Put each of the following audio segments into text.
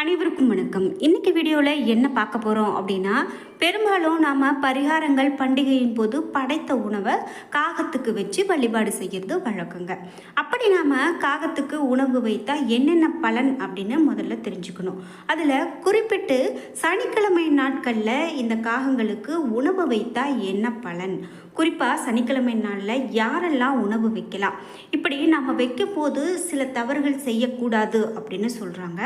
அனைவருக்கும் வணக்கம். இன்னைக்கு வீடியோவில் என்ன பார்க்க போகிறோம் அப்படின்னா பெரும்பாலும் நாம் பரிகாரங்கள் பண்டிகையின் போது படைத்த உணவை காகத்துக்கு வச்சு வழிபாடு செய்கிறது வழக்கங்க. அப்படி நாம் காகத்துக்கு உணவு வைத்தால் என்னென்ன பலன் அப்படின்னு முதல்ல தெரிஞ்சுக்கணும். அதில் குறிப்பிட்டு சனிக்கிழமை நாட்களில் இந்த காகங்களுக்கு உணவு வைத்தால் என்ன பலன்? குறிப்பாக சனிக்கிழமை நாளில் யாரெல்லாம் உணவு வைக்கலாம்? இப்படி நம்ம வைக்கும் போது சில தவறுகள் செய்யக்கூடாது அப்படின்னு சொல்கிறாங்க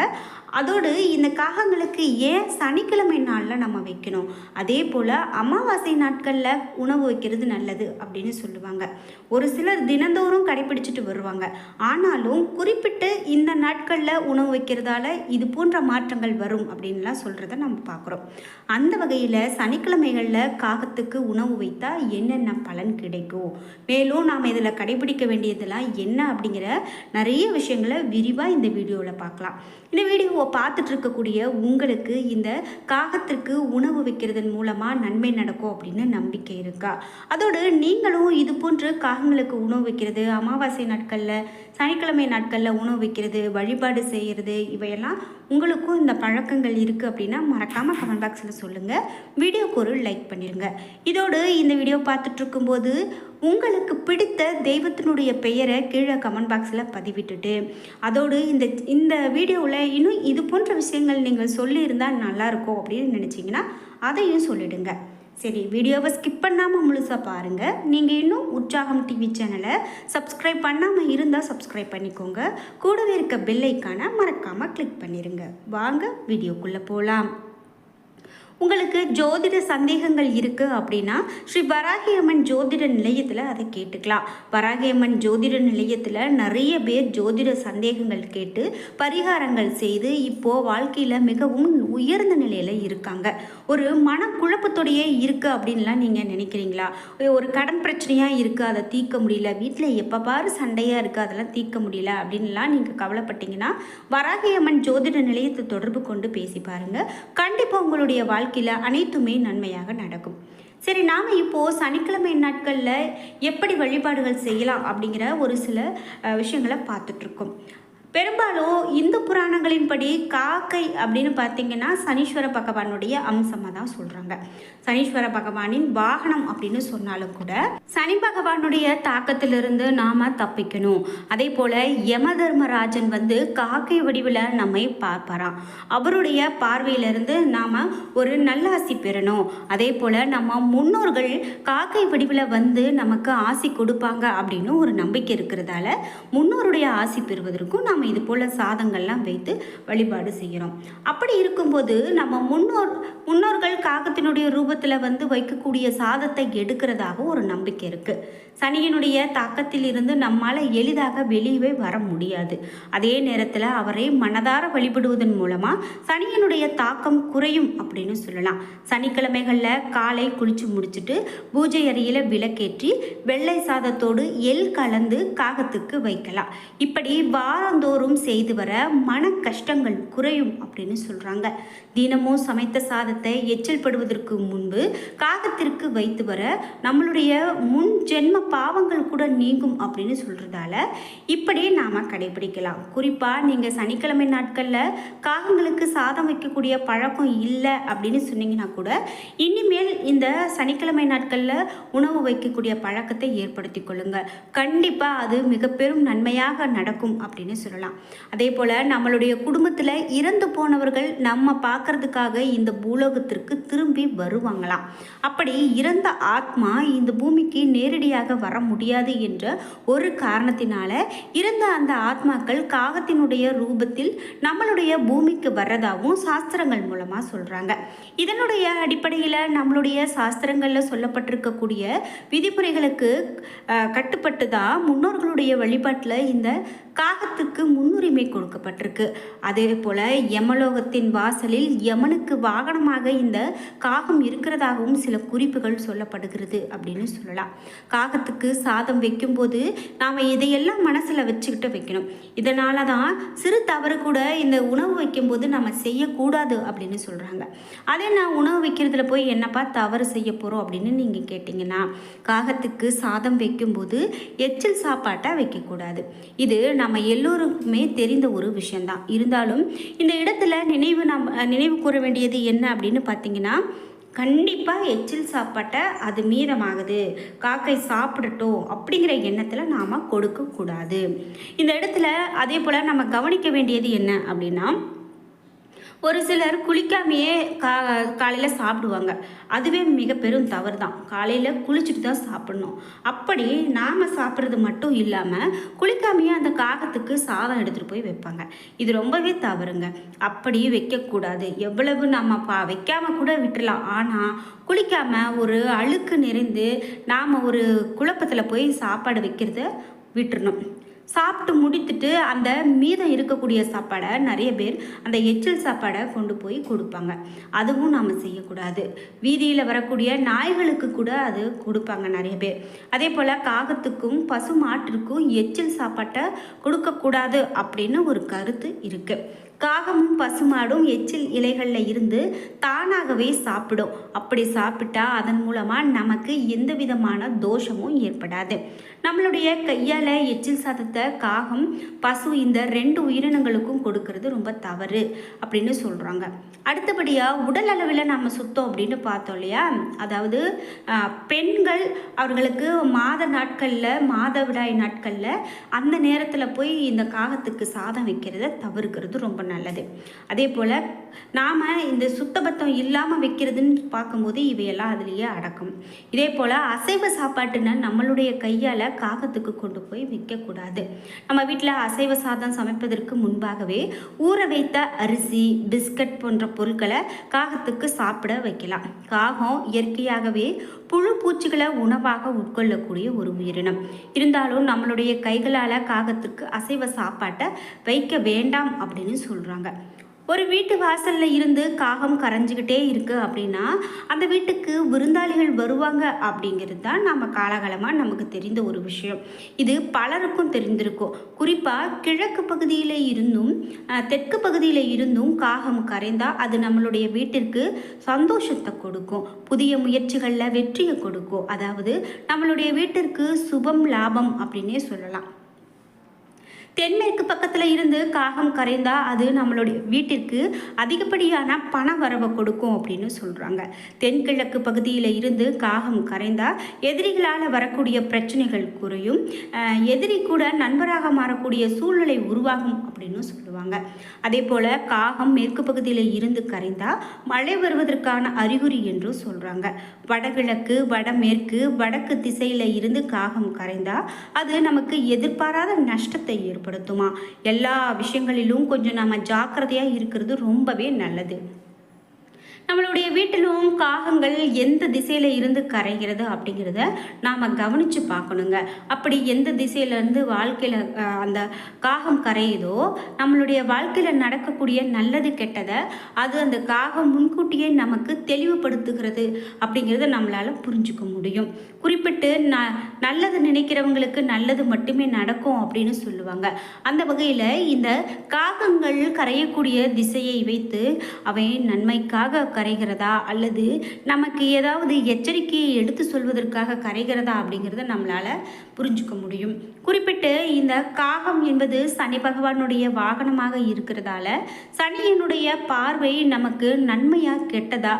அதோடு இந்த காகங்களுக்கு ஏன் சனிக்கிழமை நாளில் நம்ம வைக்கணும்? அதே போல் அமாவாசை நாட்களில் உணவு வைக்கிறது நல்லது அப்படின்னு சொல்லுவாங்க. ஒரு சிலர் தினந்தோறும் கடைபிடிச்சிட்டு வருவாங்க. ஆனாலும் குறிப்பிட்டு இந்த நாட்களில் உணவு வைக்கிறதால இது போன்ற மாற்றங்கள் வரும் அப்படின்லாம் சொல்கிறத நம்ம பார்க்குறோம். அந்த வகையில் சனிக்கிழமைகளில் காகத்துக்கு உணவு வைத்தால் என்னென்ன பலன் கிடைக்கும்? மேலும் நாம் இதில் கடைபிடிக்க வேண்டியதெல்லாம் என்ன அப்படிங்கிற நிறைய விஷயங்களை விரிவாக இந்த வீடியோவில் பார்க்கலாம். இந்த வீடியோவை பார்த்துட்டு பார்த்துட்ருக்கக்கூடிய உங்களுக்கு இந்த காகத்திற்கு உணவு வைக்கிறதன் மூலமாக நன்மை நடக்கும் அப்படின்னு நம்பிக்கை இருக்கா? அதோடு நீங்களும் இது போன்று காகங்களுக்கு உணவு வைக்கிறது அமாவாசை நாட்களில் சனிக்கிழமை நாட்களில் உணவு வைக்கிறது வழிபாடு செய்கிறது இவையெல்லாம் உங்களுக்கும் இந்த பழக்கங்கள் இருக்குது அப்படின்னா மறக்காமல் கமெண்ட் பாக்ஸில் சொல்லுங்கள் வீடியோக்கு ஒரு லைக் பண்ணிடுங்க இதோடு இந்த வீடியோ பார்த்துட்ருக்கும்போது உங்களுக்கு பிடித்த தெய்வத்தினுடைய பெயரை கீழே கமெண்ட் பாக்ஸில் பதிவிட்டுட்டு அதோடு இந்த இந்த வீடியோவில் இன்னும் இது போன்ற விஷயங்கள் நீங்கள் சொல்லியிருந்தால் நல்லாயிருக்கும் அப்படின்னு நினச்சிங்கன்னா அதையும் சொல்லிடுங்க. சரி வீடியோவை ஸ்கிப் பண்ணாமல் முழுசாக பாருங்கள் நீங்கள் இன்னும் உற்சாகம் டிவி சேனலை சப்ஸ்கிரைப் பண்ணாமல் இருந்தால் சப்ஸ்கிரைப் பண்ணிக்கோங்க. கூடவே இருக்க பில்லைக்கான மறக்காமல் கிளிக் பண்ணிடுங்க வாங்க வீடியோக்குள்ளே போகலாம் உங்களுக்கு ஜோதிட சந்தேகங்கள் இருக்குது அப்படின்னா ஸ்ரீ வராகி அம்மன் ஜோதிட நிலையத்தில் அதை கேட்டுக்கலாம். வராகியம்மன் ஜோதிட நிலையத்தில் நிறைய பேர் ஜோதிட சந்தேகங்கள் கேட்டு பரிகாரங்கள் செய்து இப்போது வாழ்க்கையில் மிகவும் உயர்ந்த நிலையில் இருக்காங்க. ஒரு மனக்குழப்பத்தோடையே இருக்குது அப்படின்லாம் நீங்கள் நினைக்கிறீங்களா? ஒரு கடன் பிரச்சனையாக இருக்குது அதை தீர்க்க முடியல. வீட்டில் எப்போ பாரு சண்டையாக இருக்குது அதெல்லாம் தீர்க்க முடியல அப்படின்லாம் நீங்கள் கவலைப்பட்டீங்கன்னா வராகி அம்மன் ஜோதிட நிலையத்தை தொடர்பு கொண்டு பேசி பாருங்கள் கண்டிப்பாக உங்களுடைய வாழ்க்கை வாழ்க்கையில் அனைத்துமே நன்மையாக நடக்கும். சரி நாம் இப்போது சனிக்கிழமை நாட்களில் எப்படி வழிபாடுகள் செய்யலாம் அப்படிங்கிற ஒரு சில விஷயங்களை பார்த்துட்ருக்கோம் பெரும்பாலும் இந்து புராணங்களின்படி காக்கை அப்படின்னு பார்த்தீங்கன்னா சனீஸ்வர பகவானுடைய அம்சமாக தான் சொல்கிறாங்க சனீஸ்வர பகவானின் வாகனம் அப்படின்னு சொன்னாலும் கூட சனி பகவானுடைய தாக்கத்திலிருந்து நாம் தப்பிக்கணும். அதே போல் யம தர்மராஜன் வந்து காக்கை வடிவில் நம்மை பார்ப்பாராம். அவருடைய பார்வையிலிருந்து நாம் ஒரு நல்லாசி பெறணும். அதே போல் நம்ம முன்னோர்கள் காக்கை வடிவில் வந்து நமக்கு ஆசி கொடுப்பாங்க அப்படின்னு ஒரு நம்பிக்கை இருக்கிறதால முன்னோருடைய ஆசி பெறுவதற்கும் நாம் இது போல் சாதங்கள்லாம் வைத்து வழிபாடு செய்கிறோம். அப்படி இருக்கும்போது நம்ம முன்னோர் முன்னோர்கள் காகத்தினுடைய ரூபத்தில் வந்து வைக்கக்கூடிய சாதத்தை எடுக்கிறதாக ஒரு நம்பிக்கை இருக்குது சனியினுடைய தாக்கத்திலிருந்து நம்மால் எளிதாக வெளியவே வர முடியாது. அதே நேரத்தில் அவரை மனதார வழிபடுவதன் மூலமாக சனியினுடைய தாக்கம் குறையும் அப்படின்னு சொல்லலாம். சனிக்கிழமைகளில் காலை குளித்து முடிச்சுட்டு பூஜை அறையில் விளக்கேற்றி வெள்ளை சாதத்தோடு எள் கலந்து காகத்துக்கு வைக்கலாம். இப்படி வாரந்தோறும் செய்து வர மன கஷ்டங்கள் குறையும் அப்படின்னு சொல்கிறாங்க தினமும் சமைத்த சாதத்தை எச்சல் படுவதற்கு முன்பு காகத்திற்கு வைத்து வர நம்மளுடைய முன் ஜென்ம பாவங்கள் கூட நீங்கும் அப்படின்னு சொல்கிறதால இப்படி நாம் கடைபிடிக்கலாம். குறிப்பாக நீங்கள் சனிக்கிழமை நாட்களில் காகங்களுக்கு சாதம் வைக்கக்கூடிய பழக்கம் இல்லை அப்படின்னு சொன்னீங்கன்னா கூட இனிமேல் இந்த சனிக்கிழமை நாட்களில் உணவு வைக்கக்கூடிய பழக்கத்தை ஏற்படுத்தி கொள்ளுங்கள் கண்டிப்பாக அது மிக பெரும் நன்மையாக நடக்கும் அப்படின்னு சொல்லலாம். அதே போல் நம்மளுடைய குடும்பத்தில் இறந்து போனவர்கள் நம்ம பார்க்கறதுக்காக இந்த பூலோகத்திற்கு திரும்பி வருவாங்களாம். அப்படி இறந்த ஆத்மா இந்த பூமிக்கு நேரடியாக வர முடியாது என்ற ஒரு காரணத்தினால இருந்த அந்த ஆத்மாக்கள் காகத்தினுடைய ரூபத்தில் நம்மளுடைய பூமிக்கு வர்றதாகவும் சாஸ்திரங்கள் மூலமாக சொல்கிறாங்க இதனுடைய அடிப்படையில் நம்மளுடைய சாஸ்திரங்களில் சொல்லப்பட்டிருக்கக்கூடிய விதிமுறைகளுக்கு கட்டுப்பட்டு தான் முன்னோர்களுடைய வழிபாட்டில் இந்த காகத்துக்கு முன்னுரிமை கொடுக்கப்பட்டிருக்கு. அதே போல் யமலோகத்தின் வாசலில் யமனுக்கு வாகனமாக இந்த காகம் இருக்கிறதாகவும் சில குறிப்புகள் சொல்லப்படுகிறது அப்படின்னு சொல்லலாம். சாதத்துக்கு சாதம் வைக்கும்போது நாம் இதையெல்லாம் மனசில் வச்சுக்கிட்டு வைக்கணும். இதனால தான் சிறு தவறு கூட இந்த உணவு வைக்கும்போது நம்ம செய்யக்கூடாது அப்படின்னு சொல்கிறாங்க அதே நான் உணவு வைக்கிறதுல போய் என்னப்பா தவறு செய்ய போகிறோம் அப்படின்னு நீங்கள் கேட்டிங்கன்னா காகத்துக்கு சாதம் வைக்கும்போது எச்சில் சாப்பாட்டை வைக்கக்கூடாது. இது நம்ம எல்லோருக்குமே தெரிந்த ஒரு விஷயந்தான் இருந்தாலும் இந்த இடத்துல நினைவு நம்ம நினைவு கூற வேண்டியது என்ன அப்படின்னு பார்த்தீங்கன்னா கண்டிப்பாக எச்சில் சாப்பாட்டை அது மீதமாகுது. காக்கை சாப்பிடட்டும் அப்படிங்கிற எண்ணத்தில் நாம் கொடுக்கக்கூடாது. இந்த இடத்துல அதே போல் நம்ம கவனிக்க வேண்டியது என்ன அப்படின்னா ஒரு சிலர் குளிக்காமையே கா காலையில் சாப்பிடுவாங்க. அதுவே மிக பெரும் தவறு தான் காலையில் குளிச்சுட்டு தான் சாப்பிடணும். அப்படி நாம் சாப்பிட்றது மட்டும் இல்லாமல் குளிக்காமையே அந்த காகத்துக்கு சாதம் எடுத்துகிட்டு போய் வைப்பாங்க. இது ரொம்பவே தவறுங்க. அப்படி வைக்கக்கூடாது. எவ்வளவு நம்ம பா வைக்காமல் கூட விட்டுறலாம். ஆனால் குளிக்காமல் ஒரு அழுக்கு நிறைந்து நாம் ஒரு குழப்பத்தில் போய் சாப்பாடு வைக்கிறத விட்டுறணும். சாப்பிட்டு முடித்துட்டு அந்த மீதம் இருக்கக்கூடிய சாப்பாடை நிறைய பேர் அந்த எச்சில் சாப்பாடை கொண்டு போய் கொடுப்பாங்க. அதுவும் நாம் செய்யக்கூடாது. வீதியில் வரக்கூடிய நாய்களுக்கு கூட அது கொடுப்பாங்க நிறைய பேர். அதே போல் காகத்துக்கும் பசு மாட்டிற்கும் எச்சில் சாப்பாட்டை கொடுக்கக்கூடாது அப்படின்னு ஒரு கருத்து இருக்குது காகமும் பசுமாடும் எச்சில் இலைகளில் இருந்து தானாகவே சாப்பிடும். அப்படி சாப்பிட்டா அதன் மூலமாக நமக்கு எந்த விதமான தோஷமும் ஏற்படாது. நம்மளுடைய கையால் எச்சில் சாதத்தை காகம் பசு இந்த ரெண்டு உயிரினங்களுக்கும் கொடுக்கறது ரொம்ப தவறு அப்படின்னு சொல்கிறாங்க அடுத்தபடியாக உடல் அளவில் நம்ம சுத்தம் அப்படின்னு பார்த்தோம் இல்லையா? அதாவது பெண்கள் அவர்களுக்கு மாத நாட்களில் மாதவிடாய் நாட்களில் அந்த நேரத்தில் போய் இந்த காகத்துக்கு சாதம் வைக்கிறத தவிர்க்கிறது ரொம்ப நல்லது. அதே போல் நாம் இந்த சுத்தபத்தம் இல்லாமல் வைக்கிறதுன்னு பார்க்கும்போது இவையெல்லாம் அதுலேயே அடக்கும். இதே போல் அசைவ சாப்பாட்டுன்னு நம்மளுடைய கையால் காகத்துக்கு கொண்டு போய் விற்கக்கூடாது. நம்ம வீட்டில் அசைவ சாதம் சமைப்பதற்கு முன்பாகவே ஊற வைத்த அரிசி பிஸ்கட் போன்ற பொருட்களை காகத்துக்கு சாப்பிட வைக்கலாம். காகம் இயற்கையாகவே புழு பூச்சிகளை உணவாக உட்கொள்ளக்கூடிய ஒரு உயிரினம். இருந்தாலும் நம்மளுடைய கைகளால் காகத்துக்கு அசைவ சாப்பாட்டை வைக்க வேண்டாம் அப்படின்னு சொல்கிறாங்க ஒரு வீட்டு வாசலில் இருந்து காகம் கரைஞ்சிக்கிட்டே இருக்குது அப்படின்னா அந்த வீட்டுக்கு விருந்தாளிகள் வருவாங்க அப்படிங்கிறது தான் நம்ம காலகாலமாக நமக்கு தெரிந்த ஒரு விஷயம். இது பலருக்கும் தெரிந்திருக்கும். குறிப்பாக கிழக்கு பகுதியில் இருந்தும் தெற்கு பகுதியில் இருந்தும் காகம் கரைந்தால் அது நம்மளுடைய வீட்டிற்கு சந்தோஷத்தை கொடுக்கும். புதிய முயற்சிகளில் வெற்றியை கொடுக்கும். அதாவது நம்மளுடைய வீட்டிற்கு சுபம் லாபம் அப்படின்னே சொல்லலாம். தென்மேற்கு பக்கத்தில் இருந்து காகம் கரைந்தால் அது நம்மளுடைய வீட்டிற்கு அதிகப்படியான பண வரவை கொடுக்கும் அப்படின்னு சொல்கிறாங்க தென்கிழக்கு பகுதியில் இருந்து காகம் கரைந்தால் எதிரிகளால் வரக்கூடிய பிரச்சனைகள் குறையும். எதிரி கூட நண்பராக மாறக்கூடிய சூழ்நிலை உருவாகும் அப்படின்னு சொல்லுவாங்க. அதே போல் காகம் மேற்கு பகுதியில் இருந்து கரைந்தால் மழை வருவதற்கான அறிகுறி என்றும் சொல்கிறாங்க வடகிழக்கு வடமேற்கு வடக்கு திசையில் இருந்து காகம் கரைந்தால் அது நமக்கு எதிர்பாராத நஷ்டத்தை ஏற்படும் ஏற்படுத்துமா எல்லா விஷயங்களிலும் கொஞ்சம் நம்ம ஜாக்கிரதையாக இருக்கிறது ரொம்பவே நல்லது. நம்மளுடைய வீட்டிலும் காகங்கள் எந்த திசையில் இருந்து கரைகிறது அப்படிங்கிறத நாம் கவனித்து பார்க்கணுங்க. அப்படி எந்த திசையிலேருந்து வாழ்க்கையில் அந்த காகம் கரையுதோ நம்மளுடைய வாழ்க்கையில் நடக்கக்கூடிய நல்லது கெட்டதை அது அந்த காகம் முன்கூட்டியே நமக்கு தெளிவுபடுத்துகிறது அப்படிங்கிறத நம்மளால் புரிஞ்சுக்க முடியும். குறிப்பிட்டு ந நல்லது நினைக்கிறவங்களுக்கு நல்லது மட்டுமே நடக்கும் அப்படின்னு சொல்லுவாங்க. அந்த வகையில் இந்த காகங்கள் கரையக்கூடிய திசையை வைத்து அவை நன்மைக்காக கரைகிறதா? அல்லது நமக்கு ஏதாவது எச்சரிக்கையை எடுத்து சொல்வதற்காக கரைகிறதா அப்படிங்கிறத நம்மளால் புரிஞ்சுக்க முடியும். குறிப்பிட்டு இந்த காகம் என்பது சனி பகவானுடைய வாகனமாக இருக்கிறதால சனியினுடைய பார்வை நமக்கு நன்மையாக கெட்டதா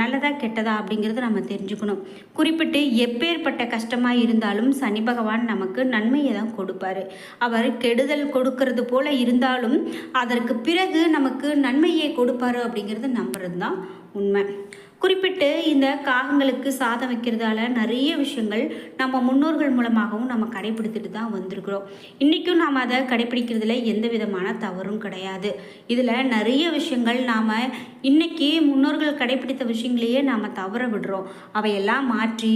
நல்லதா கெட்டதா அப்படிங்கிறத நம்ம தெரிஞ்சுக்கணும். குறிப்பிட்டு எப்பேற்பட்ட கஷ்டமாக இருந்தாலும் சனி பகவான் நமக்கு நன்மையை தான் கொடுப்பாரு. அவர் கெடுதல் கொடுக்கறது போல இருந்தாலும் அதற்கு பிறகு நமக்கு நன்மையை கொடுப்பாரு அப்படிங்கிறத நம்புறது தான் உண்மை. குறிப்பிட்டு இந்த காகங்களுக்கு சாதம் வைக்கிறதால நிறைய விஷயங்கள் நம்ம முன்னோர்கள் மூலமாகவும் நம்ம கடைபிடித்துட்டு தான் வந்திருக்கிறோம். இன்றைக்கும் நாம் அதை கடைபிடிக்கிறதுல எந்த விதமான தவறும் கிடையாது. இதில் நிறைய விஷயங்கள் நாம் இன்றைக்கி முன்னோர்கள் கடைபிடித்த விஷயங்களையே நாம் தவற விடுறோம். அவையெல்லாம் மாற்றி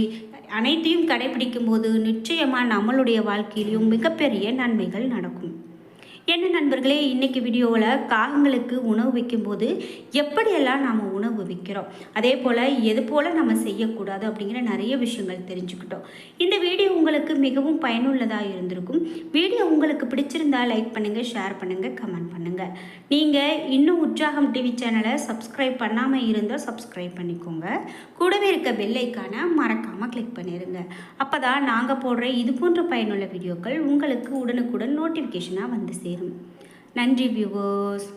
அனைத்தையும் கடைபிடிக்கும் போது நிச்சயமாக நம்மளுடைய வாழ்க்கையிலையும் மிகப்பெரிய நன்மைகள் நடக்கும். என்ன நண்பர்களே இன்னைக்கு வீடியோவில் காகங்களுக்கு உணவு வைக்கும்போது எப்படியெல்லாம் நாம் உணவு வைக்கிறோம்? அதே போல் எது போல் நம்ம செய்யக்கூடாது அப்படிங்கிற நிறைய விஷயங்கள் தெரிஞ்சுக்கிட்டோம். இந்த வீடியோ உங்களுக்கு மிகவும் பயனுள்ளதாக இருந்திருக்கும். வீடியோ உங்களுக்கு பிடிச்சிருந்தா லைக் பண்ணுங்கள் ஷேர் பண்ணுங்கள் கமெண்ட் பண்ணுங்கள் நீங்கள் இன்னும் உற்சாகம் டிவி சேனலை சப்ஸ்கிரைப் பண்ணாமல் இருந்தால் சப்ஸ்கிரைப் பண்ணிக்கோங்க. கூடவே இருக்க பெல்லைக்கான மறக்காமல் கிளிக் பண்ணிடுங்க அப்போ தான் நாங்கள் போடுற இது போன்ற பயனுள்ள வீடியோக்கள் உங்களுக்கு உடனுக்குடன் நோட்டிஃபிகேஷனாக வந்து சேரும். சேரும் நன்றி வியூவர்ஸ்